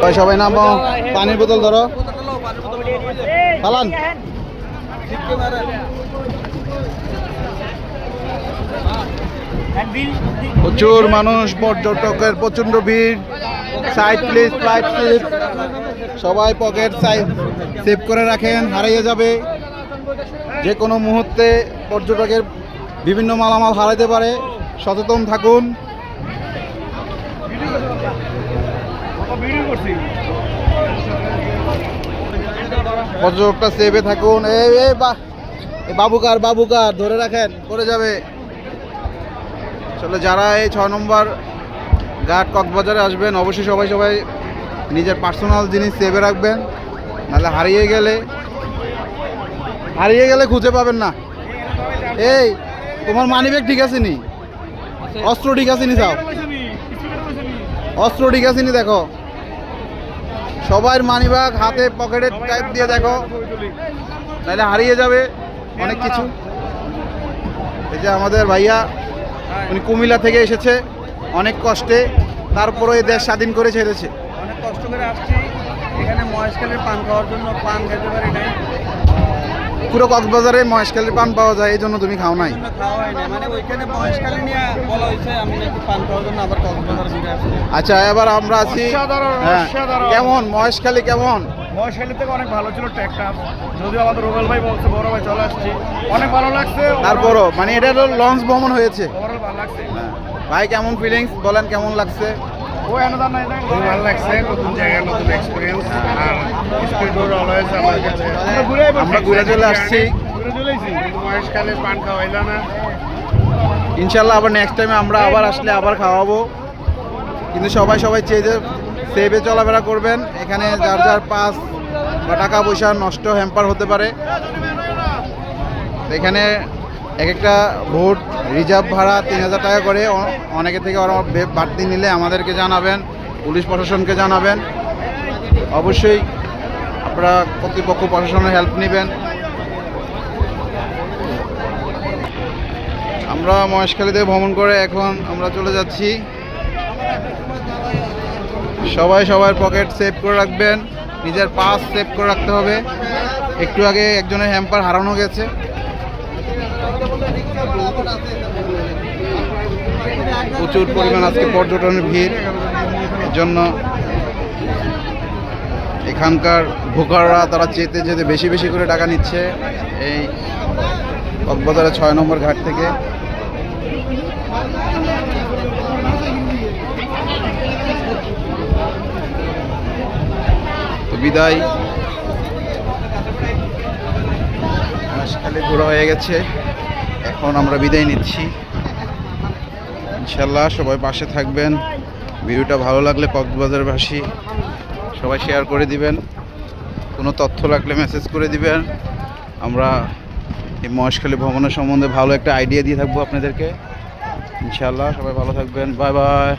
সবাই সবাই নামো। পানির বোতল ধরো। পালান প্রচুর মানুষ, পর্যটকের প্রচণ্ড ভিড়। সাইড প্লিজ ফ্লাইট প্লিজ সবাই পকেট সাইড সেভ করে রাখেন, হারিয়ে যাবে। যে কোনো মুহূর্তে পর্যটকের বিভিন্ন মালামাল হারাতে পারে। সচেতন থাকুন। পর্যটকটা সেভে থাকুন। এই বাবুকার বাবুকার, ধরে রাখেন, পড়ে যাবে। আসলে যারা এই ছয় নম্বর ঘাট কক্সবাজারে আসবেন, অবশ্যই সবাই সবাই নিজের পার্সোনাল জিনিস সেভে রাখবেন। নাহলে হারিয়ে গেলে হারিয়ে গেলে খুঁজে পাবেন না। এই, তোমার মানিব্যাগ ঠিক আছে নি? অস্ত্র ঠিক আছে নি চাও অস্ত্র ঠিক আছে নি, দেখো। সবার মানিব্যাগ হাতে পকেটে টাইপ দিয়ে দেখো। নাহলে হারিয়ে যাবে অনেক কিছু। এই যে আমাদের ভাইয়া, উনি কুমিল্লা থেকে এসেছে, অনেক কষ্টে। তারপরে এই দেশ স্বাধীন করে ছেড়েছে। অনেক কষ্ট করে আসছি। এখানে মহেশখালের পান খাওয়ার জন্য পান খেতে পারি নাই। পুরো কক্সবাজারে মহেশখালীর পান পাওয়া যায় এই জন্য তুমি খাও নাই। হয় মানে ওইখানে মহেশখালী নিয়ে বলা হয়েছে আমি নাকি পান খাওয়ার জন্য আবার কক্সবাজার ফিরে আসছি। আচ্ছা এবার আমরা আছি হ্যাঁ। কেমন? মহেশখালী কেমন? মহেশখালী থেকে অনেক ভালো ছিল ট্র্যাকটা। যদিও আমাদের রুবেল ভাই বলছে বড় ভাই চলে আসছি। অনেক ভালো লাগছে। তারপরও মানে এটা হলো লঞ্চ ভ্রমণ হয়েছে। ওভারঅল ভালো লাগছে। হ্যাঁ। ভাই কেমন ফিলিংস বলেন কেমন লাগছে? আমার ঘুরে চলে আসছি। ইনশাল্লাহ আবার নেক্সট টাইমে আমরা আবার আসলে আবার খাওয়াবো। কিন্তু সবাই সবাই চেয়ে সেভে চলাফেরা করবেন। এখানে যার যার পাস বা টাকা পয়সা নষ্ট হ্যাম্পার হতে পারে। এখানে এক একটা ভোট রিজার্ভ ভাড়া তিন হাজার টাকা করে। অনেকে থেকে বে- বাড়তি নিলে আমাদেরকে জানাবেন, পুলিশ প্রশাসনকে জানাবেন। অবশ্যই আপনারা কর্তৃপক্ষ প্রশাসনের হেল্প নেবেন। আমরা মহেশখালীতে ভ্রমণ করে এখন আমরা চলে যাচ্ছি। সবাই সবার পকেট সেভ করে রাখবেন, নিজের পাস সেভ করে রাখতে হবে। একটু আগে একজনের হ্যাম্পার হারানো গেছে। প্রচুর পরিমাণ আজকে পর্যটনের ভিড়। জন্য এখানকার ভোকাররা তারা যেতে যেতে বেশি বেশি করে টাকা নিচ্ছে এই কক্সবাজারের ছয় নম্বর ঘাট থেকে। বিদায়। খালি ঘোরা হয়ে গেছে। এখন আমরা বিদায় নিচ্ছি। ইনশাল্লাহ সবাই পাশে থাকবেন। ভিডিওটা ভালো লাগলে কক্সবাজারবাসী সবাই শেয়ার করে দিবেন। কোনো তথ্য লাগলে মেসেজ করে দিবেন। আমরা এই মহেশখালী ভ্রমণের সম্বন্ধে ভালো একটা আইডিয়া দিয়ে থাকব আপনাদেরকে। ইনশাল্লাহ সবাই ভালো থাকবেন। Bye bye